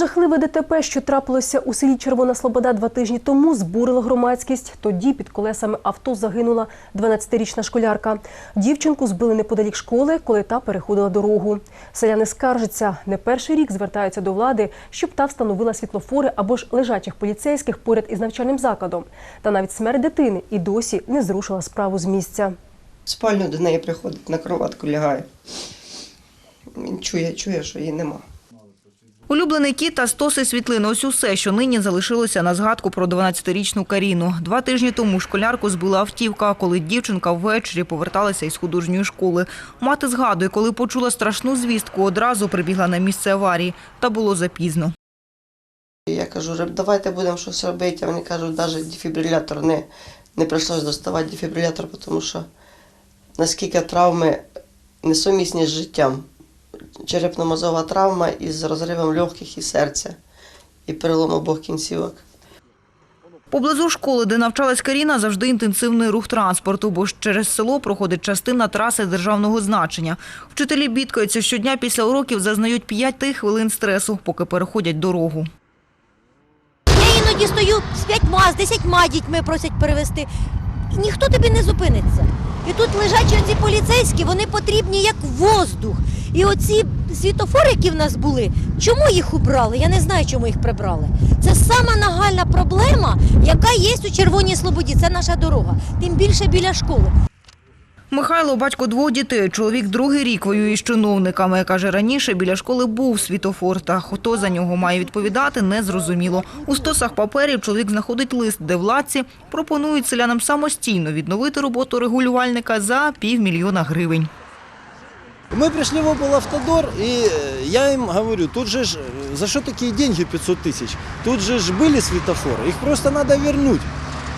Жахливе ДТП, що трапилося у селі Червона Слобода два тижні тому, збурило громадськість. Тоді під колесами авто загинула 12-річна школярка. Дівчинку збили неподалік школи, коли та переходила дорогу. Селяни скаржаться, не перший рік звертаються до влади, щоб та встановила світлофори або ж лежачих поліцейських поряд із навчальним закладом. Та навіть смерть дитини і досі не зрушила справу з місця. Спальню до неї приходить, на кроватку лягає. Чує, чує, що її нема. Улюблений кіт та стоси світлини – ось усе, що нині залишилося на згадку про 12-річну Каріну. Два тижні тому школярку збила автівка, коли дівчинка ввечері поверталася із художньої школи. Мати згадує, коли почула страшну звістку, одразу прибігла на місце аварії. Та було запізно. Я кажу, давайте будемо щось робити. Вони кажуть, навіть дефібрилятор не, не прийшлось доставати дефібрилятор, тому що наскільки травми несумісні з життям. Черепно-мозова травма із розривом легких і серця, і перелом обох кінцівок. Поблизу школи, де навчалась Каріна, завжди інтенсивний рух транспорту, бо через село проходить частина траси державного значення. Вчителі бідкаються, щодня після уроків зазнають 5 хвилин стресу, поки переходять дорогу. Я іноді стою з п'ятьма, з десятьма дітьми просять перевезти. І ніхто тобі не зупиниться. І тут лежачі оці поліцейські, вони потрібні як воздух. І оці світофори, які в нас були, чому їх убрали? Я не знаю, чому їх прибрали. Це сама нагальна проблема, яка є у Червоній Слободі. Це наша дорога. Тим більше біля школи. Михайло – батько двох дітей. Чоловік другий рік воює з чиновниками. Каже, раніше біля школи був світофор, та хто за нього має відповідати, незрозуміло. У стосах паперів чоловік знаходить лист, де владці пропонують селянам самостійно відновити роботу регулювальника за півмільйона гривень. Мы пришли в облавтодор, и э, я им говорю, тут же ж, э, за что такие деньги 500 тысяч? Тут же ж были светофоры, их просто надо вернуть.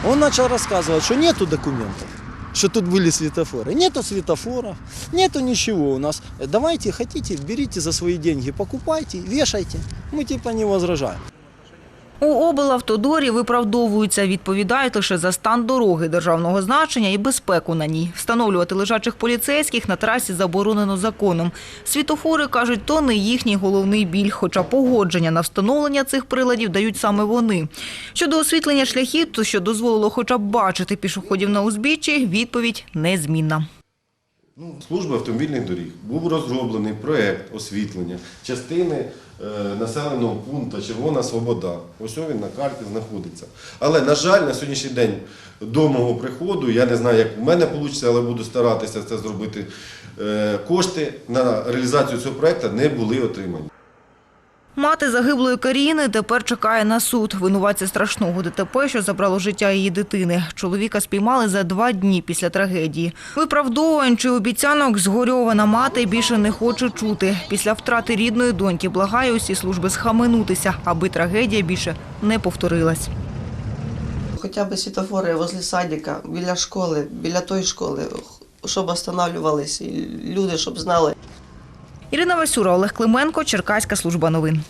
Он начал рассказывать, что нету документов, что тут были светофоры. Нету светофоров, нету ничего у нас. Э, Давайте, хотите, берите за свои деньги, покупайте, вешайте. Мы типа не возражаем. У облавтодорі виправдовуються, відповідають лише за стан дороги державного значення і безпеку на ній. Встановлювати лежачих поліцейських на трасі заборонено законом. Світофори, кажуть, то не їхній головний біль, хоча погодження на встановлення цих приладів дають саме вони. Щодо освітлення шляхів, то що дозволило хоча б бачити пішоходів на узбіччі, відповідь незмінна. Ну, Служба автомобільних доріг був розроблений проєкт освітлення частини е, населеного пункту Червона Свобода. Ось він на карті знаходиться. Але, на жаль, на сьогоднішній день до мого приходу, я не знаю, як у мене вийде, але буду старатися це зробити. е, Кошти на реалізацію цього проєкту не були отримані. Мати загиблої Каріни тепер чекає на суд. Винуватця страшного ДТП, що забрало життя її дитини. Чоловіка спіймали за два дні після трагедії. Виправдовувань чи обіцянок згорьована мати більше не хоче чути. Після втрати рідної доньки благає усі служби схаменутися, аби трагедія більше не повторилась. Хоча б світофори возле садика, біля школи, біля тої школи, щоб останавливались, і люди, щоб знали. Ірина Васюра, Олег Клименко, Черкаська служба новин.